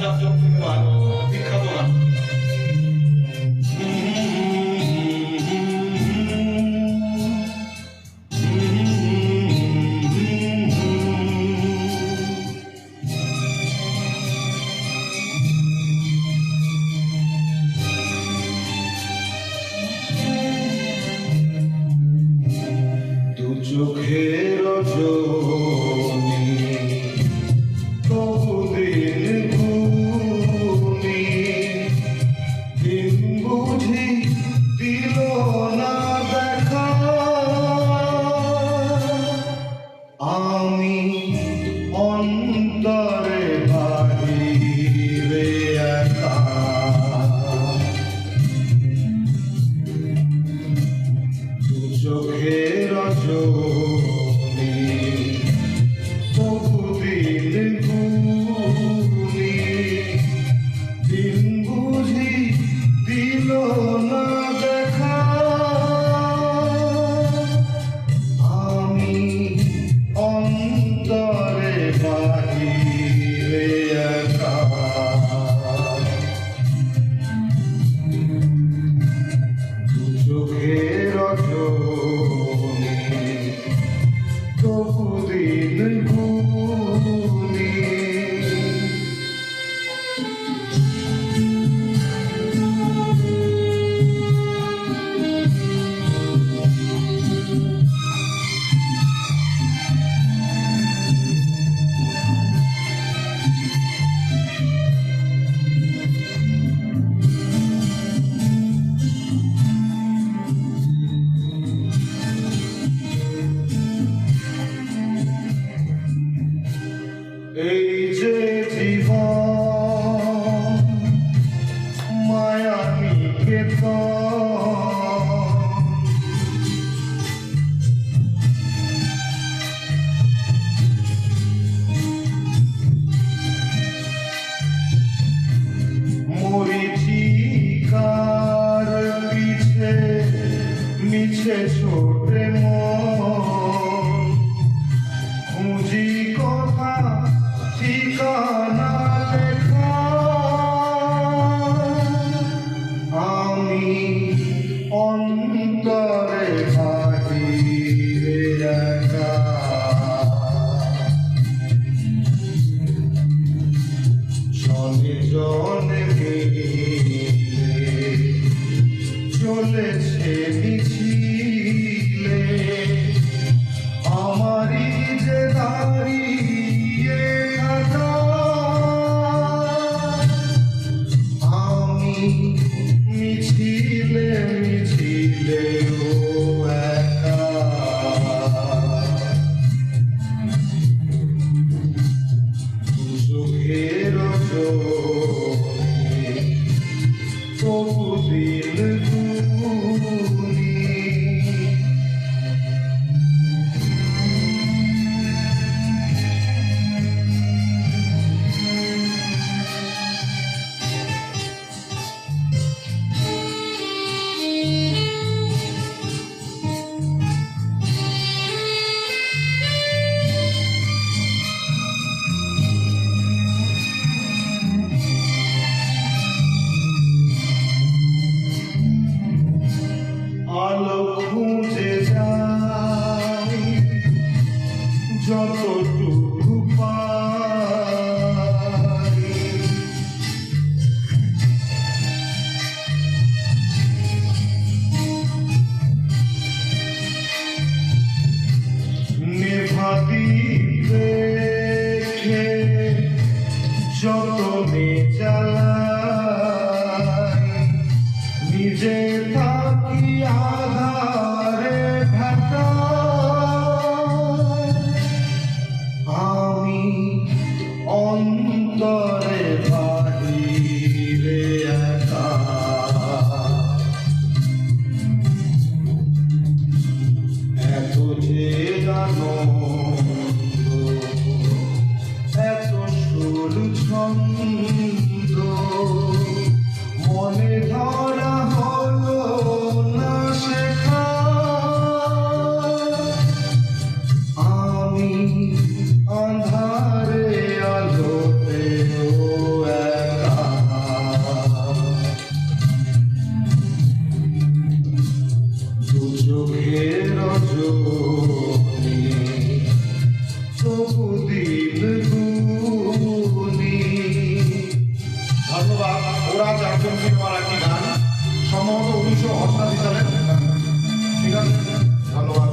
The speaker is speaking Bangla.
organizasyon var. মিছে ছোট মন। Amen. যতনে চালাই নিজে তা on ওরা চারজন সিনেমার একটি গান সম্ভবত উনিশশো অষ্টাশি সালে ঠিক আছে? ধন্যবাদ।